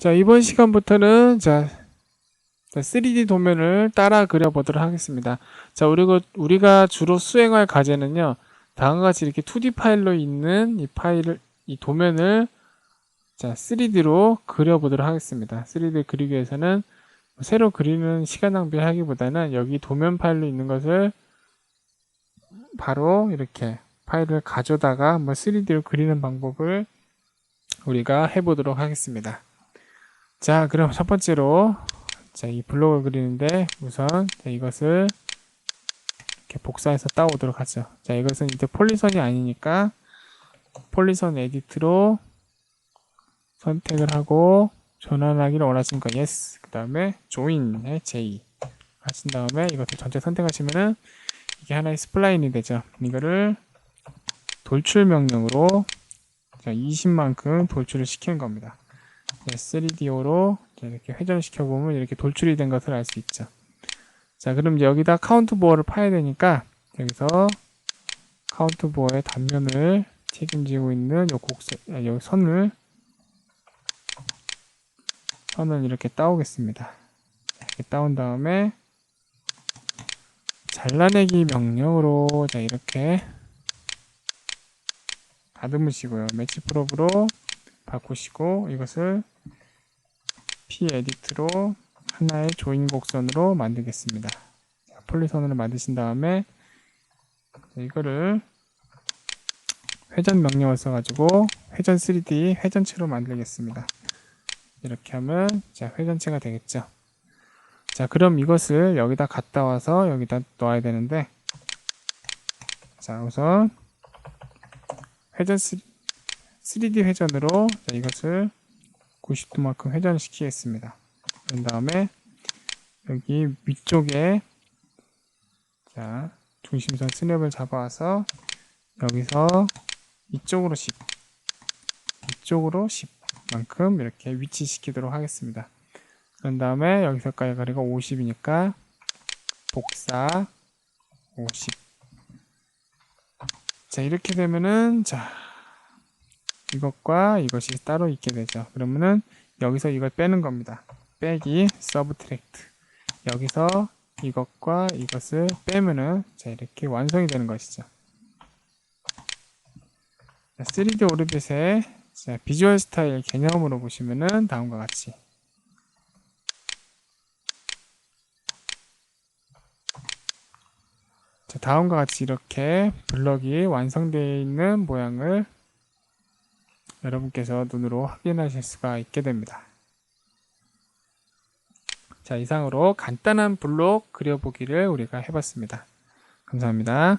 자, 이번 시간부터는 자, 자, 3D 도면을 따라 그려보도록 하겠습니다. 자, 우리가, 우리가 주로 수행할 과제는요, 다음과 같이 이렇게 2D 파일로 있는 이 파일을, 이 도면을 자, 3D로 그려보도록 하겠습니다. 3D 그리기 위해서는 새로 그리는 시간 낭비하기보다는 여기 도면 파일로 있는 것을 바로 이렇게 파일을 가져다가 한번 3D로 그리는 방법을 우리가 해보도록 하겠습니다. 자, 그럼 첫 번째로 자, 이 블록을 그리는데 우선 자, 이것을 이렇게 복사해서 따오도록 하죠. 자, 이것은 이제 폴리선이 아니니까 폴리선 에디트로 선택을 하고 전환하기를 원하시는 거 yes. 그 다음에 join에 j 하신 다음에 이것을 전체 선택하시면은 이게 하나의 스플라인이 되죠. 이거를 돌출 명령으로 20만큼 돌출을 시키는 겁니다. 3DO로 이렇게 회전을 시켜 보면 이렇게 돌출이 된 것을 알 수 있죠. 자, 그럼 이제 여기다 카운트 보어를 파야 되니까 여기서 카운트 보어의 단면을 책임지고 있는 요 곡선, 아, 여기 선을 선을 이렇게 따오겠습니다. 이렇게 따온 다음에 잘라내기 명령으로 자 이렇게 다듬으시고요. 매치 프롭으로 바꾸시고 이것을 p 에디트로 하나의 조인 곡선으로 만들겠습니다. 자, 폴리선으로 만드신 다음에 자, 이거를 회전 명령을 써가지고 회전 3D 회전체로 만들겠습니다. 이렇게 하면 자 회전체가 되겠죠. 자 그럼 이것을 여기다 갖다 와서 여기다 놓아야 되는데 자 우선 회전 3D 회전으로 자, 이것을 90도만큼 회전을 시키겠습니다. 그런 다음에 여기 위쪽에 자 중심선 스냅을 잡아와서 여기서 이쪽으로 10 이쪽으로 10만큼 이렇게 위치시키도록 하겠습니다. 그런 다음에 여기서까지 거리가 50이니까 복사 50. 자, 이렇게 되면은, 자, 이것과 이것이 따로 있게 되죠. 그러면은 여기서 이걸 빼는 겁니다. 빼기, 서브트랙트. 여기서 이것과 이것을 빼면은, 자, 이렇게 완성이 되는 것이죠. 자, 3D 오르빗의 자, 비주얼 스타일 개념으로 보시면은 다음과 같이 자, 다음과 같이 이렇게 블럭이 완성되어 있는 모양을 여러분께서 눈으로 확인하실 수가 있게 됩니다. 자, 이상으로 간단한 블록 그려보기를 우리가 해봤습니다. 감사합니다.